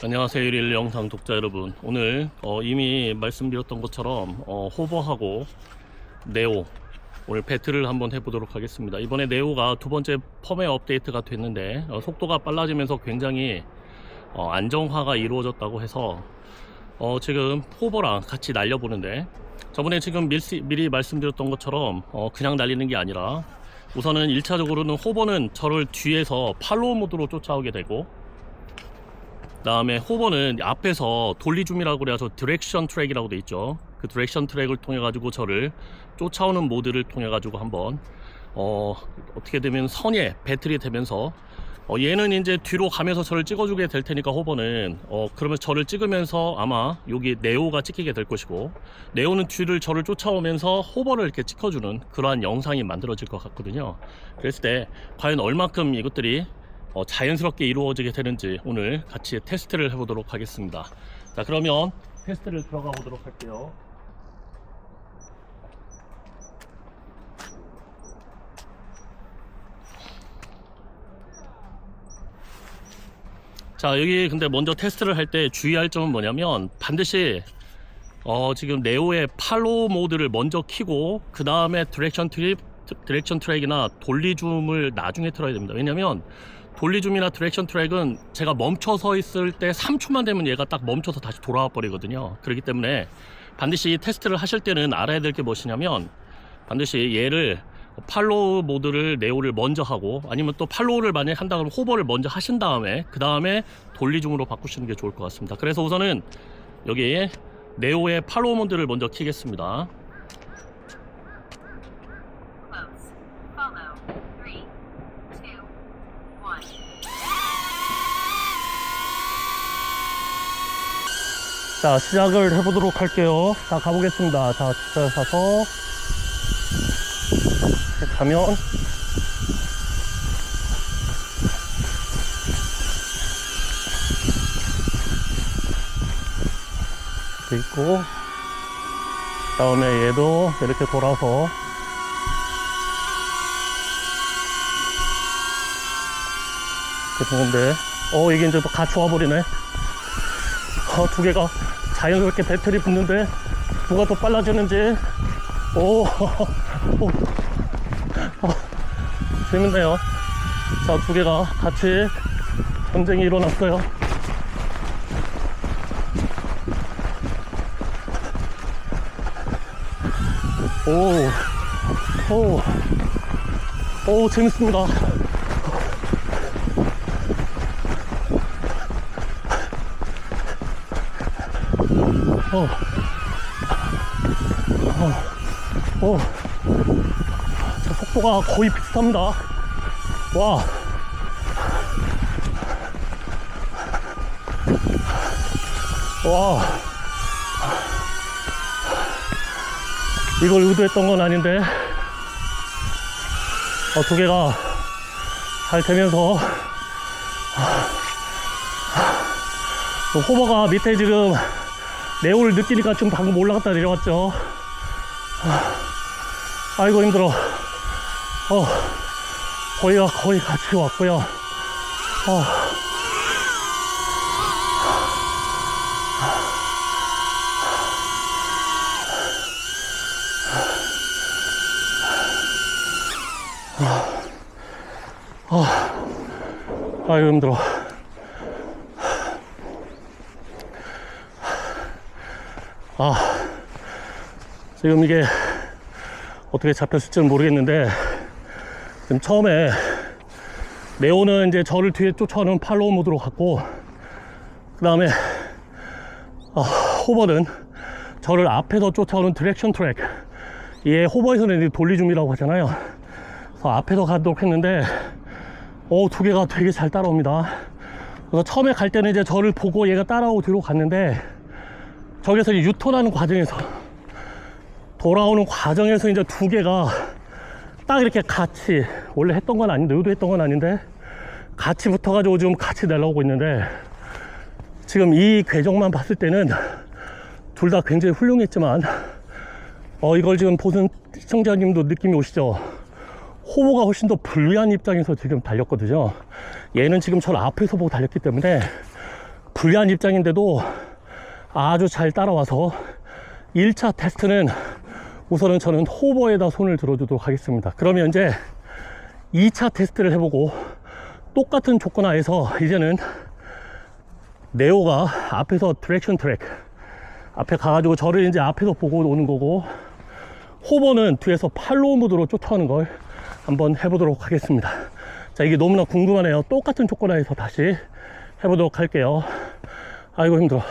안녕하세요 일일 영상 독자 여러분. 오늘 어, 이미 말씀드렸던 것처럼 어, 호버하고 네오 오늘 배틀을 한번 해보도록 하겠습니다. 이번에 네오가 두 번째 펌웨어 업데이트가 됐는데 어, 속도가 빨라지면서 굉장히 어, 안정화가 이루어졌다고 해서 어, 지금 호버랑 같이 날려보는데 저번에 지금 밀시, 미리 말씀드렸던 것처럼 어, 그냥 날리는 게 아니라 우선은 1차적으로는 호버는 저를 뒤에서 팔로우 모드로 쫓아오게 되고 그 다음에 호버는 앞에서 돌리줌이라고 그래서 디렉션 트랙이라고 돼 있죠. 그 디렉션 트랙을 통해 가지고 저를 쫓아오는 모드를 통해 가지고 한번 어 어떻게 되면 선에 배틀이 되면서 어 얘는 이제 뒤로 가면서 저를 찍어주게 될 테니까 호버는 어 그러면 저를 찍으면서 아마 여기 네오가 찍히게 될 것이고 네오는 뒤를 저를 쫓아오면서 호버를 이렇게 찍어주는 그러한 영상이 만들어질 것 같거든요. 그랬을 때 과연 얼마큼 이것들이 어, 자연스럽게 이루어지게 되는지 오늘 같이 테스트를 해보도록 하겠습니다. 자, 그러면 테스트를 들어가 보도록 할게요. 자, 여기 근데 먼저 테스트를 할 때 주의할 점은 뭐냐면 반드시 어, 지금 네오의 팔로우 모드를 먼저 키고 그 다음에 디렉션 트립 디렉션 트랙이나 돌리줌을 나중에 틀어야 됩니다. 왜냐면 돌리줌이나 디렉션 트랙은 제가 멈춰 서 있을 때 3초만 되면 얘가 딱 멈춰서 다시 돌아와 버리거든요. 그렇기 때문에 반드시 테스트를 하실 때는 알아야 될 게 무엇이냐면 반드시 얘를 팔로우 모드를 네오를 먼저 하고 아니면 또 팔로우를 만약에 한다 그러면 호버를 먼저 하신 다음에 그 다음에 돌리줌으로 바꾸시는 게 좋을 것 같습니다. 그래서 우선은 여기 네오의 팔로우 모드를 먼저 키겠습니다. 자 시작을 해보도록 할게요. 자 가보겠습니다. 자 주차를 사서 이렇게 가면 이렇게 있고 다음에 얘도 이렇게 돌아서 보는데 어 이게 이제 또 같이 와버리네 어, 두 개가 자연스럽게 배틀이 붙는데 누가 더 빨라지는지 오, 오, 어, 재밌네요. 자, 두 개가 같이 전쟁이 일어났어요. 오, 오, 오, 재밌습니다. 어. 어. 어. 저 속도가 거의 비슷합니다. 와. 와. 이걸 의도했던 건 아닌데. 어, 두 개가 잘 되면서. 또 호버가 밑에 지금 네오를 느끼니까 좀 방금 올라갔다 내려왔죠. 아, 아이고 힘들어. 어, 거의가 거의 같이 왔고요. 어. 아, 아이고 힘들어. 아, 지금 이게 어떻게 잡혔을지는 모르겠는데, 지금 처음에 네오는 이제 저를 뒤에 쫓아오는 팔로우 모드로 갔고, 그 다음에 아, 호버는 저를 앞에서 쫓아오는 디렉션 트랙. 얘 호버에서는 돌리줌이라고 하잖아요. 그래서 앞에서 가도록 했는데, 어, 두 개가 되게 잘 따라옵니다. 그래서 처음에 갈 때는 이제 저를 보고 얘가 따라오고 뒤로 갔는데, 저기서 유턴하는 과정에서 돌아오는 과정에서 이제 두 개가 딱 이렇게 같이 원래 했던 건 아닌데 의도 했던 건 아닌데 같이 붙어가지고 지금 같이 날아오고 있는데 지금 이 궤적만 봤을 때는 둘 다 굉장히 훌륭했지만 어 이걸 지금 보는 시청자님도 느낌이 오시죠? 호보가 훨씬 더 불리한 입장에서 지금 달렸거든요. 얘는 지금 저를 앞에서 보고 달렸기 때문에 불리한 입장인데도 아주 잘 따라와서 1차 테스트는 우선은 저는 호버에다 손을 들어주도록 하겠습니다. 그러면 이제 2차 테스트를 해보고 똑같은 조건 하에서 이제는 네오가 앞에서 트랙션 트랙 앞에 가가지고 저를 이제 앞에서 보고 오는 거고 호버는 뒤에서 팔로우 모드로 쫓아오는 걸 한번 해보도록 하겠습니다. 자, 이게 너무나 궁금하네요. 똑같은 조건 하에서 다시 해보도록 할게요. 아이고, 힘들어.